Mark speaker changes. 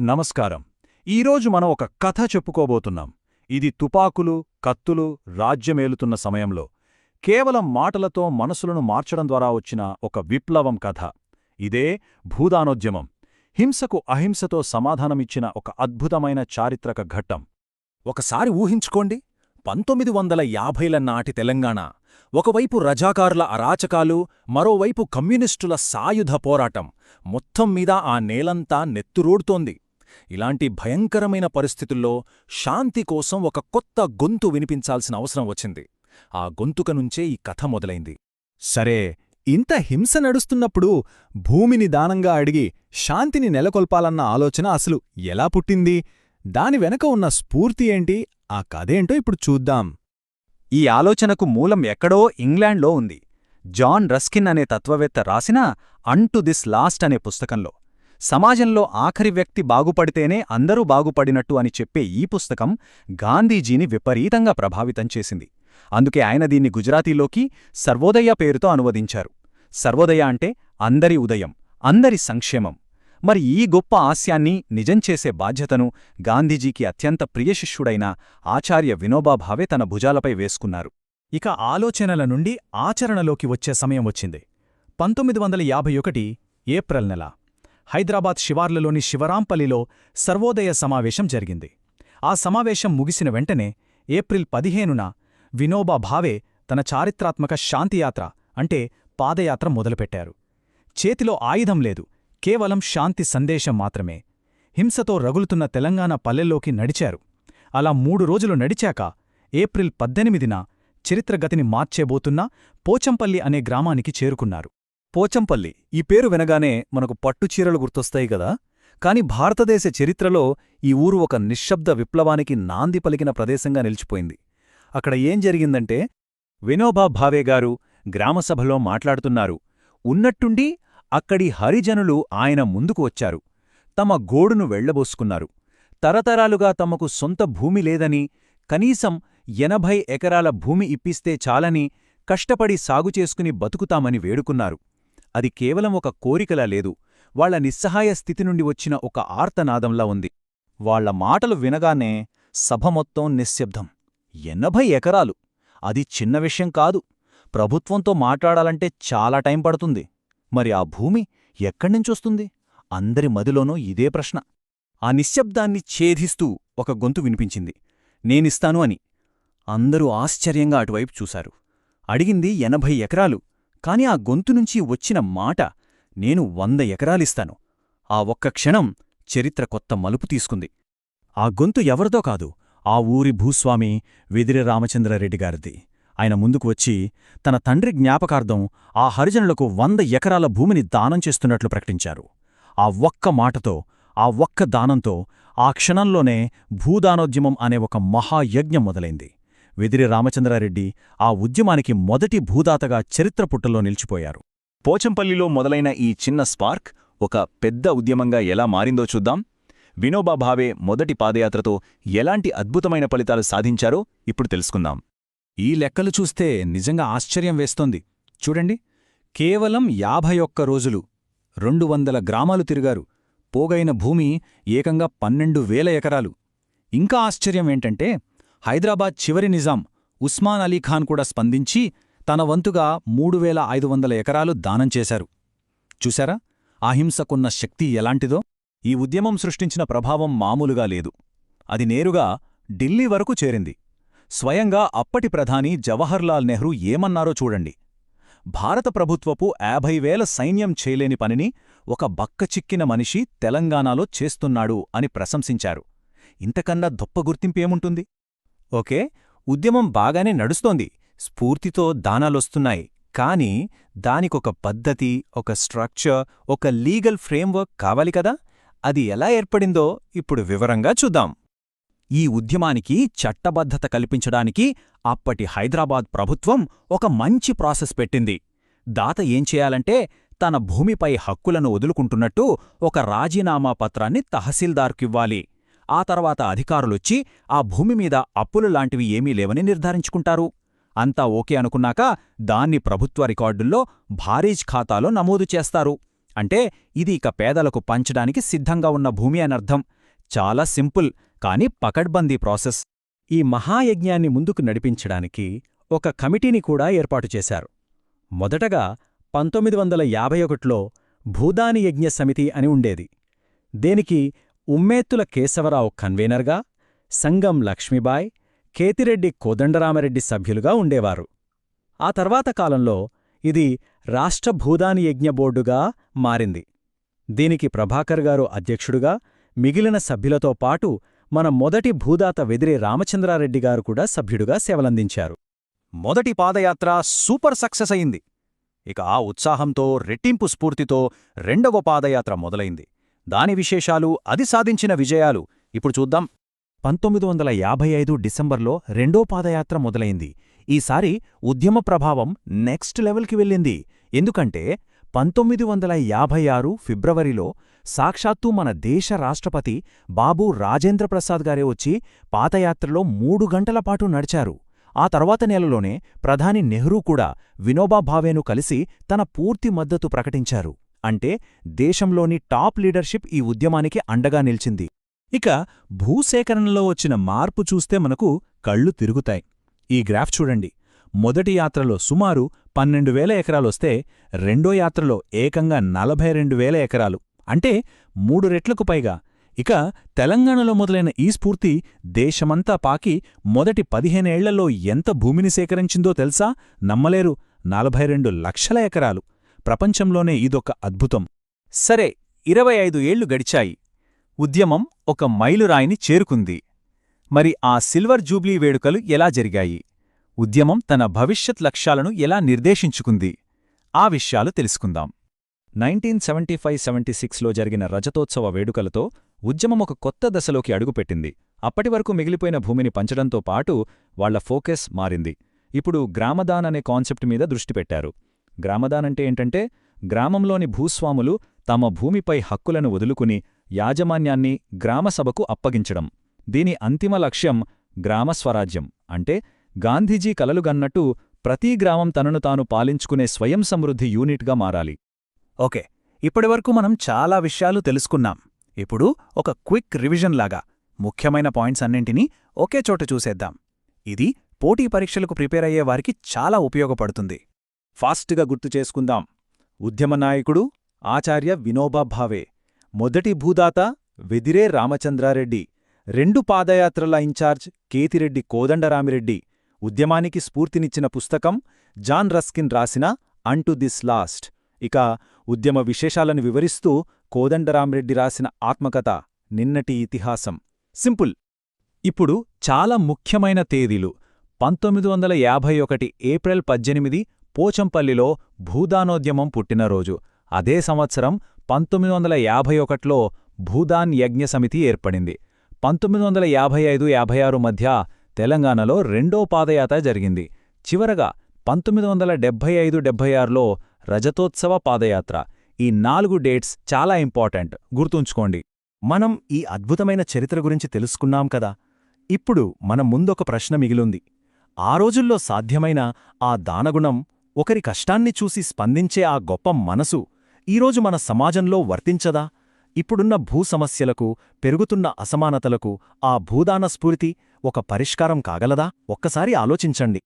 Speaker 1: నమస్కారం. ఈరోజు మనం ఒక కథ చెప్పుకోబోతున్నాం. ఇది తుపాకులు కత్తులు రాజ్యమేలుతున్న సమయంలో కేవలం మాటలతో మనసులను మార్చడం ద్వారా వచ్చిన ఒక విప్లవం కథ. ఇదే భూదానోద్యమం. హింసకు అహింసతో సమాధానమిచ్చిన ఒక అద్భుతమైన చారిత్రక ఘట్టం.
Speaker 2: ఒకసారి ఊహించుకోండి. పంతొమ్మిది వందల యాభైల నాటి తెలంగాణ. ఒకవైపు రజాకారుల అరాచకాలు మరోవైపు కమ్యూనిస్టుల సాయుధ పోరాటం. మొత్తం మీద ఆ నేలంతా నెత్తురూడుతోంది. ఇలాంటి భయంకరమైన పరిస్థితుల్లో శాంతి కోసం ఒక కొత్త గొంతు వినిపించాల్సిన అవసరం వచ్చింది. ఆ గొంతుక నుంచే ఈ కథ మొదలైంది.
Speaker 3: సరే ఇంత హింస నడుస్తున్నప్పుడు భూమిని దానంగా అడిగి శాంతిని నెలకొల్పాలన్న ఆలోచన అసలు ఎలా పుట్టింది? దాని వెనక ఉన్న స్ఫూర్తి ఏంటి? ఆ కథేంటో ఇప్పుడు చూద్దాం.
Speaker 2: ఈ ఆలోచనకు మూలం ఎక్కడో ఇంగ్లాండ్లో ఉంది. జాన్ రస్కిన్ అనే తత్వవేత్త రాసిన అంటు దిస్ లాస్ట్ అనే పుస్తకంలో. సమాజంలో ఆఖరి వ్యక్తి బాగుపడితేనే అందరూ బాగుపడినట్టు అని చెప్పే ఈ పుస్తకం గాంధీజీని విపరీతంగా ప్రభావితం చేసింది. అందుకే ఆయన దీన్ని గుజరాతీలోకి సర్వోదయ పేరుతో అనువదించారు. సర్వోదయ అంటే అందరి ఉదయం అందరి సంక్షేమం. మరి ఈ గొప్ప ఆశయాన్ని నిజం చేసే బాధ్యతను గాంధీజీకి అత్యంత ప్రియశిష్యుడైన ఆచార్య వినోబాభావే తన భుజాలపై వేసుకున్నారు.
Speaker 3: ఇక ఆలోచనల నుండి ఆచరణలోకి వచ్చే సమయం వచ్చింది. పంతొమ్మిది వందల యాభై ఒకటి ఏప్రిల్ నెల. హైదరాబాద్ శివార్లలోని శివరాంపల్లిలో సర్వోదయ సమావేశం జరిగింది. ఆ సమావేశం ముగిసిన వెంటనే ఏప్రిల్ పదిహేనున వినోబా భావే తన చారిత్రాత్మక శాంతియాత్ర అంటే పాదయాత్ర మొదలుపెట్టారు. చేతిలో ఆయుధం లేదు కేవలం శాంతి సందేశం మాత్రమే. హింసతో రగులుతున్న తెలంగాణ పల్లెల్లోకి నడిచారు. అలా మూడు రోజులు నడిచాక ఏప్రిల్ పద్దెనిమిదిన చరిత్రగతిని మార్చేబోతున్న పోచంపల్లి అనే గ్రామానికి చేరుకున్నారు.
Speaker 2: పోచంపల్లి. ఈ పేరు వినగానే మనకు పట్టుచీరలు గుర్తొస్తాయి కదా. కాని భారతదేశ చరిత్రలో ఈ ఊరు ఒక నిశ్శబ్ద విప్లవానికి నాంది పలికిన ప్రదేశంగా నిలిచిపోయింది. అక్కడ ఏం జరిగిందంటే వినోబా భావే గారు గ్రామసభలో మాట్లాడుతున్నారు. ఉన్నట్టుండి అక్కడి హరిజనులు ఆయన ముందుకు వచ్చారు. తమ గోడును వెళ్ళబోసుకున్నారు. తరతరాలుగా తమకు సొంత భూమి లేదని కనీసం ఎనభై ఎకరాల భూమి ఇప్పిస్తే చాలని కష్టపడి సాగుచేసుకుని బతుకుతామని వేడుకున్నారు. అది కేవలం ఒక కోరికలా లేదు. వాళ్ళ నిస్సహాయ స్థితి నుండి వచ్చిన ఒక ఆర్తనాదంలా ఉంది. వాళ్ళ మాటలు వినగానే సభ మొత్తం నిశ్శబ్దం. ఎనభై ఎకరాలు! అది చిన్న విషయం కాదు. ప్రభుత్వంతో మాట్లాడాలంటే చాలా టైం పడుతుంది. మరి ఆ భూమి ఎక్కడ్నుంచొస్తుంది అందరి మదిలోనూ ఇదే ప్రశ్న. ఆ నిశ్శబ్దాన్ని ఛేదిస్తూ ఒక గొంతు వినిపించింది. నేనిస్తాను అని. అందరూ ఆశ్చర్యంగా అటువైపు చూశారు. అడిగింది ఎనభై ఎకరాలు. కాని ఆ గొంతు నుంచి వచ్చిన మాట నేను వంద ఎకరాలిస్తాను. ఆ ఒక్క క్షణం చరిత్ర కొత్త మలుపు తీసుకుంది. ఆ గొంతు ఎవరిదో కాదు ఆ ఊరి భూస్వామి వెదిరి రామచంద్రారెడ్డిగారిది ఆయన ముందుకు వచ్చి తన తండ్రి జ్ఞాపకార్థం ఆ హరిజనులకు వంద ఎకరాల భూమిని దానం చేస్తున్నట్లు ప్రకటించారు. ఆ ఒక్క మాటతో ఆ ఒక్క దానంతో ఆ క్షణంలోనే భూదానోద్యమం అనే ఒక మహాయజ్ఞం మొదలైంది. వెదిరి రామచంద్రారెడ్డి ఆ ఉద్యమానికి మొదటి భూదాతగా చరిత్ర పుట్టలో నిలిచిపోయారు. పోచంపల్లిలో మొదలైన ఈ చిన్న స్పార్క్ ఒక పెద్ద ఉద్యమంగా ఎలా మారిందో చూద్దాం. వినోబా భావే మొదటి పాదయాత్రతో ఎలాంటి అద్భుతమైన ఫలితాలు సాధించారో ఇప్పుడు తెలుసుకుందాం.
Speaker 3: ఈ లెక్కలు చూస్తే నిజంగా ఆశ్చర్యం వేస్తోంది. చూడండి కేవలం యాభై ఒక్క రోజులు రెండు వందల గ్రామాలు తిరిగారు. పోగైన భూమి ఏకంగా పన్నెండు వేల ఎకరాలు. ఇంకా ఆశ్చర్యం ఏంటంటే హైదరాబాద్ చివరి నిజాం ఉస్మాన్ అలీఖాన్ కూడా స్పందించి తన వంతుగా మూడు వేల ఐదు వందల ఎకరాలు దానం చేశారు. చూశారా? అహింసకున్న శక్తి ఎలాంటిదో?
Speaker 2: ఈ ఉద్యమం సృష్టించిన ప్రభావం మామూలుగా లేదు. అది నేరుగా ఢిల్లీ వరకు చేరింది. స్వయంగా అప్పటి ప్రధాని జవహర్లాల్ నెహ్రూ ఏమన్నారో చూడండి. భారత ప్రభుత్వపు యాభై వేల సైన్యం చేయలేని పనిని ఒక బక్కచిక్కిన మనిషి తెలంగాణలో చేస్తున్నాడు అని ప్రశంసించారు. ఇంతకన్నా దొప్ప గుర్తింపేముంటుంది ఓకే ఉద్యమం బాగానే నడుస్తోంది. స్ఫూర్తితో దానాలొస్తున్నాయి. కాని దానికొక పద్ధతి ఒక స్ట్రక్చర్ ఒక లీగల్ ఫ్రేమ్వర్క్ కావాలి కదా? అది ఎలా ఏర్పడిందో ఇప్పుడు వివరంగా చూద్దాం. ఈ ఉద్యమానికి చట్టబద్ధత కల్పించడానికి అప్పటి హైదరాబాద్ ప్రభుత్వం ఒక మంచి ప్రాసెస్ పెట్టింది. దాత ఏం చేయాలంటే తన భూమిపై హక్కులను వదులుకుంటున్నట్టు ఒక రాజీనామా పత్రాన్ని తహసీల్దార్కివ్వాలి. ఆ తర్వాత అధికారులొచ్చి ఆ భూమి మీద అప్పులు లాంటివి ఏమీ లేవని నిర్ధారించుకుంటారు. అంతా ఓకే అనుకున్నాక దాన్ని ప్రభుత్వ రికార్డుల్లో భారీజ్ ఖాతాలో నమోదు చేస్తారు. అంటే ఇది ఇక పేదలకు పంచడానికి సిద్ధంగా ఉన్న భూమి అనర్థం చాలా సింపుల్ కాని పకడ్బందీ ప్రాసెస్. ఈ మహాయజ్ఞాన్ని ముందుకు నడిపించడానికి ఒక కమిటీని కూడా ఏర్పాటు చేశారు. మొదటగా పంతొమ్మిది వందల యాభై ఒకటిలో భూదాని యజ్ఞ సమితి అని ఉండేది. దేనికి ఉమ్మేత్తుల కేశవరావు కన్వీనర్గా సంగం లక్ష్మీబాయ్ కేతిరెడ్డి కోదండరామరెడ్డి సభ్యులుగా ఉండేవారు. ఆ తర్వాత కాలంలో ఇది రాష్ట్ర భూదాని యజ్ఞ బోర్డుగా మారింది. దీనికి ప్రభాకర్ గారు అధ్యక్షుడుగా మిగిలిన సభ్యులతో పాటు మన మొదటి భూదాత వెదిరే రామచంద్రారెడ్డి గారు కూడా సభ్యుడుగా సేవలందించారు. మొదటి పాదయాత్ర సూపర్ సక్సెస్ అయింది. ఇక ఆ ఉత్సాహంతో రెట్టింపు స్ఫూర్తితో రెండవ పాదయాత్ర మొదలైంది. దాని విశేషాలు అది సాధించిన విజయాలు. ఇప్పుడు చూద్దాం. పంతొమ్మిది వందల యాభై ఐదు డిసెంబర్లో రెండో పాదయాత్ర మొదలైంది. ఈసారి ఉద్యమ ప్రభావం నెక్స్ట్ లెవెల్కి వెళ్ళింది. ఎందుకంటే పంతొమ్మిది వందల యాభై ఆరు ఫిబ్రవరిలో సాక్షాత్తు మన దేశ రాష్ట్రపతి బాబు రాజేంద్రప్రసాద్ గారే వచ్చి పాదయాత్రలో మూడు గంటల పాటు నడిచారు. ఆ తర్వాత నెలలోనే ప్రధాని నెహ్రూ కూడా వినోబా భావేను కలిసి తన పూర్తి మద్దతు ప్రకటించారు. అంటే దేశంలోని టాప్ లీడర్షిప్ ఈ ఉద్యమానికి అండగా నిలిచింది. ఇక భూసేకరణలో వచ్చిన మార్పు చూస్తే మనకు కళ్ళు తిరుగుతాయి. ఈ గ్రాఫ్ చూడండి. మొదటి యాత్రలో సుమారు పన్నెండు వేల ఎకరాలొస్తే రెండో యాత్రలో ఏకంగా నలభై రెండు వేల ఎకరాలు. అంటే మూడు రెట్లకు పైగా. ఇక తెలంగాణలో మొదలైన ఈ స్ఫూర్తి దేశమంతా పాకి మొదటి పదిహేనేళ్ళలో ఎంత భూమిని సేకరించిందో తెలుసా? నమ్మలేరు. నలభై రెండు లక్షల ఎకరాలు. ప్రపంచంలోనే ఇదొక అద్భుతం. సరే ఇరవై ఐదు ఏళ్ళు గడిచాయి. ఉద్యమం ఒక మైలురాయిని చేరుకుంది. మరి ఆ సిల్వర్ జూబ్లీ వేడుకలు ఎలా జరిగాయి? ఉద్యమం తన భవిష్యత్ లక్ష్యాలను ఎలా నిర్దేశించుకుంది? ఆ విషయాలు తెలుసుకుందాం. నైన్టీన్ సెవెంటీ ఫైవ్ సెవెంటీ సిక్స్లో జరిగిన రజతోత్సవ వేడుకలతో ఉద్యమం ఒక కొత్త దశలోకి అడుగుపెట్టింది. అప్పటివరకు మిగిలిపోయిన భూమిని పంచడంతో పాటు వాళ్ళ ఫోకస్ మారింది. ఇప్పుడు గ్రామదాన్ అనే కాన్సెప్ట్ మీద దృష్టి పెట్టారు. గ్రామదానంటే ఏంటంటే గ్రామంలోని భూస్వాములు తమ భూమిపై హక్కులను వదులుకుని యాజమాన్యాన్ని గ్రామసభకు అప్పగించడం. దీని అంతిమ లక్ష్యం గ్రామస్వరాజ్యం. అంటే గాంధీజీ కలలుగన్నట్టు ప్రతి గ్రామం తనను తాను పాలించుకునే స్వయం సమృద్ధి యూనిట్గా మారాలి. ఓకే ఇప్పటివరకు మనం చాలా విషయాలు తెలుసుకున్నాం. ఇప్పుడు ఒక క్విక్ రివిజన్ లాగా ముఖ్యమైన పాయింట్స్ అన్నింటినీ ఒకే చోట చూసేద్దాం. ఇది పోటీ పరీక్షలకు ప్రిపేర్ అయ్యే వారికి చాలా ఉపయోగపడుతుంది. ఫాస్ట్గా గుర్తు చేసుకుందాం. ఉద్యమ నాయకుడు ఆచార్య వినోబా భావే మొదటి భూదాత వెదిరే రామచంద్రారెడ్డి రెండు పాదయాత్రల ఇన్ఛార్జ్ కేతిరెడ్డి కోదండరామిరెడ్డి ఉద్యమానికి స్ఫూర్తినిచ్చిన పుస్తకం జాన్ రస్కిన్ రాసిన అంటు దిస్ లాస్ట్. ఇక ఉద్యమ విశేషాలను వివరిస్తూ కోదండరామిరెడ్డి రాసిన ఆత్మకథ నిన్నటి ఇతిహాసం. సింపుల్. ఇప్పుడు చాలా ముఖ్యమైన తేదీలు. పంతొమ్మిది వందల యాభై ఒకటి ఏప్రిల్ పద్దెనిమిది పోచంపల్లిలో భూదానోద్యమం పుట్టినరోజు అదే సంవత్సరం పంతొమ్మిది వందల యాభై ఒకటిలో భూదాన్ యజ్ఞ సమితి ఏర్పడింది. పంతొమ్మిది వందల యాభై ఐదు యాభై ఆరు మధ్య తెలంగాణలో రెండో పాదయాత్ర జరిగింది. చివరగా పంతొమ్మిది వందల డెబ్భై ఐదు డెబ్భై ఆరులో రజతోత్సవ పాదయాత్ర. ఈ నాలుగు డేట్స్ చాలా ఇంపార్టెంట్. గుర్తుంచుకోండి. మనం ఈ అద్భుతమైన చరిత్ర గురించి తెలుసుకున్నాం కదా. ఇప్పుడు మన ముందొక ప్రశ్న మిగిలుంది. ఆ రోజుల్లో సాధ్యమైన ఆ దానగుణం ఒకరి కష్టాన్ని చూసి స్పందించే ఆ గొప్ప మనసు ఈరోజు మన సమాజంలో వర్తించదా? ఇప్పుడున్న భూ సమస్యలకు పెరుగుతున్న అసమానతలకు ఆ భూదాన స్ఫూర్తి ఒక పరిష్కారం కాగలదా? ఒక్కసారి ఆలోచించండి.